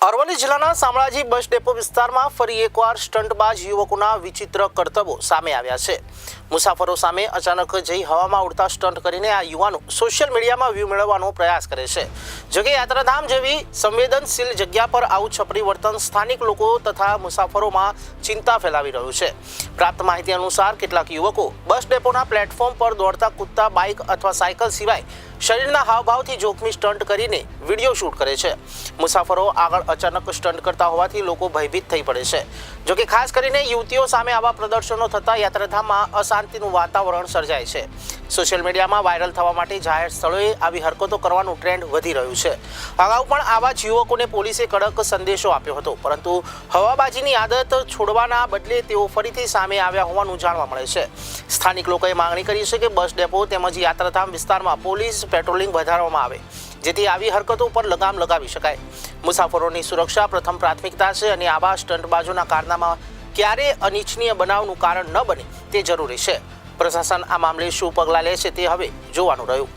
અરવલ્લી જિલ્લાના Shamlaji bus depot વિસ્તારમાં ફરી એકવાર સ્ટંટબાજ યુવકોના વિચિત્ર કરતબો સામે આવ્યા છે. મુસાફરો સામે અચાનક જઈ હવામાં ઉડતા સ્ટંટ કરીને આ યુવાનો સોશિયલ મીડિયામાં વ્યૂ મેળવવાનો પ્રયાસ કરે છે. જોકે યાત્રાધામ જેવી સંવેદનશીલ જગ્યા પર આવું છપરી વર્તન સ્થાનિક લોકો તથા મુસાફરોમાં ચિંતા ફેલાવી રહ્યું છે. પ્રાપ્ત માહિતી અનુસાર કેટલાક યુવકો બસ ડેપોના પ્લેટફોર્મ પર દોડતા કૂદતા બાઇક અથવા સાયકલ સિવાય શરીરના હાવભાવથી જોખમી સ્ટંટ કરીને વીડિયો શૂટ કરે છે. મુસાફરો આગળ અચાનક સ્ટંટ કરતા હોવાથી લોકો ભયભીત થઈ પડે છે. જોકે ખાસ કરીને યુવતીઓ સામે આવા પ્રદર્શનો થતા યાત્રાધામમાં અશાંતિનું વાતાવરણ સર્જાય છે. સોશિયલ મીડિયામાં વાયરલ થવા માટે જાહેર સ્થળોએ આવી હરકતો કરવાનું ટ્રેન્ડ વધી રહ્યું છે. અગાઉ પણ આવા જ યુવકોને પોલીસે કડક સંદેશો આપ્યો હતો, પરંતુ હવાબાજીની આદત છોડવાના બદલે તેઓ ફરીથી સામે આવ્યા હોવાનું જાણવા મળે છે. સ્થાનિક લોકોએ માંગણી કરી છે કે બસ ડેપો તેમજ યાત્રાધામ વિસ્તારમાં પોલીસ પેટ્રોલિંગ વધારવામાં આવે, જેથી આવી હરકતો પર લગામ લગાવી શકાય. મુસાફરોની સુરક્ષા પ્રથમ પ્રાથમિકતા છે અને આવા સ્ટંટબાજોના કારનામાં ક્યારે અનિચ્છનીય બનાવનું કારણ ન બને તે જરૂરી છે. પ્રશાસન આ મામલે શું પગલાં લે છે તે હવે જોવાનું રહ્યું.